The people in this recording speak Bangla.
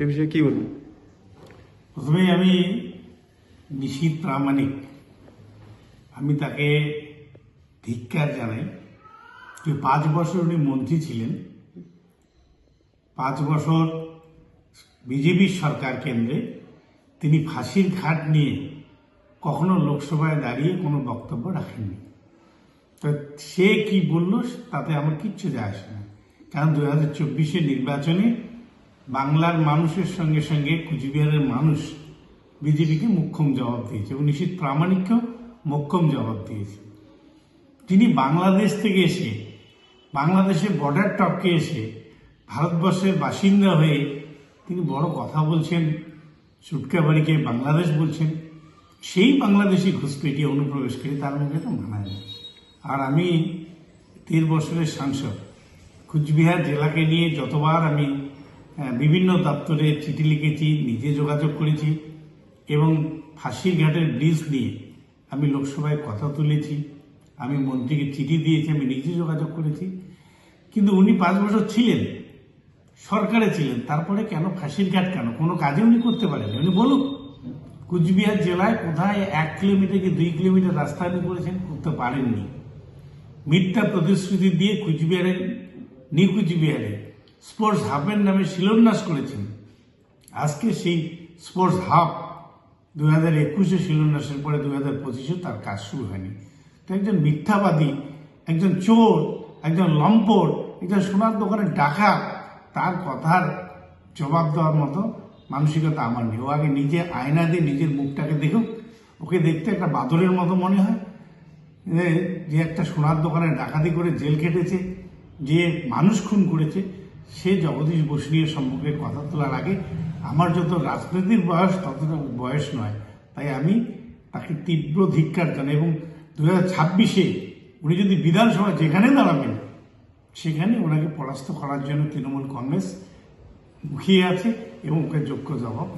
এ বিষয়ে কি বলবেন প্রথমেই আমি নিশীত প্রামাণিক। আমি তাকে ধিক্কার জানাই যে পাঁচ বছর উনি মন্ত্রী ছিলেন। পাঁচ বছর বিজেপির সরকার কেন্দ্রে তিনি ফাঁসির ঘাট নিয়ে কখনো লোকসভায় দাঁড়িয়ে কোনো বক্তব্য রাখেননি। তো সে কি বলল, তাতে আমার কিচ্ছু যায় আসে না। কারণ দু হাজার চব্বিশের নির্বাচনে বাংলার মানুষের সঙ্গে সঙ্গে কুচবিহারের মানুষ বিজেপিকে মুখ্যম জবাব দিয়েছে এবং নিশ্চিত প্রামাণিককেও মোক্ষম জবাব দিয়েছে। তিনি বাংলাদেশ থেকে এসে বাংলাদেশের বর্ডার টপকে এসে, ভারতবর্ষের বাসিন্দা হয়ে তিনি বড় কথা বলছেন সুটকাবাড়িকে বাংলাদেশ বলছেন। সেই বাংলাদেশি ঘুষপেটিয়ে অনুপ্রবেশকারী তার মুখে তো মানায় না আর আমি তের বছরের সাংসদ, কুচবিহার জেলাকে নিয়ে যতবার আমি বিভিন্ন দপ্তরে চিঠি লিখেছি, নিজে যোগাযোগ করেছি এবং ফাঁসির ঘাটের ব্রিজ নিয়ে আমি লোকসভায় কথা তুলেছি, আমি মন্ত্রীকে চিঠি দিয়েছি, আমি নিজে যোগাযোগ করেছি। কিন্তু উনি পাঁচ বছর ছিলেন, সরকারে ছিলেন, তারপরে কেন ফাঁসির ঘাট কেন? কোনো কাজে উনি করতে পারেন উনি বলুন কুচবিহার জেলায় কোথায় এক কিলোমিটার কি দুই কিলোমিটার রাস্তা উনি করেছেন করতে পারেননি। মিথ্যা প্রতিশ্রুতি দিয়ে কুচবিহারে নিউ কুচবিহারে স্পোর্টস হাবের নামে শিলান্যাস করেছেন। আজকে সেই স্পোর্টস হাব দু হাজার একুশে শিলান্যাসের পরে দু হাজার পঁচিশে তার কাজ শুরু হয়নি। তো একজন মিথ্যাবাদী, একজন চোর, একজন লম্পট, একজন সোনার দোকানে ডাকা তার কথার জবাব দেওয়ার মতো মানসিকতা আমার নেই। ও আগে নিজে আয়না দিয়ে নিজের মুখটাকে দেখুক, ওকে দেখতে একটা বাদরের মতো মনে হয়। যে একটা সোনার দোকানে ডাকাতি করে জেল কেটেছে যে মানুষ খুন করেছে সে জগদীশ বসু নিয়ে সম্মুখে কথা তোলার আগে আমার যত রাজনীতির বয়স, ততটা বয়স নয়। তাই আমি তাকে তীব্র ধিক্কার জানাই এবং দু হাজার ছাব্বিশে উনি যদি বিধানসভা যেখানে দাঁড়াবেন, সেখানে ওনাকে পরাস্ত করার জন্য তৃণমূল কংগ্রেস মুখিয়ে আছে এবং ওকে যোগ্য জবাব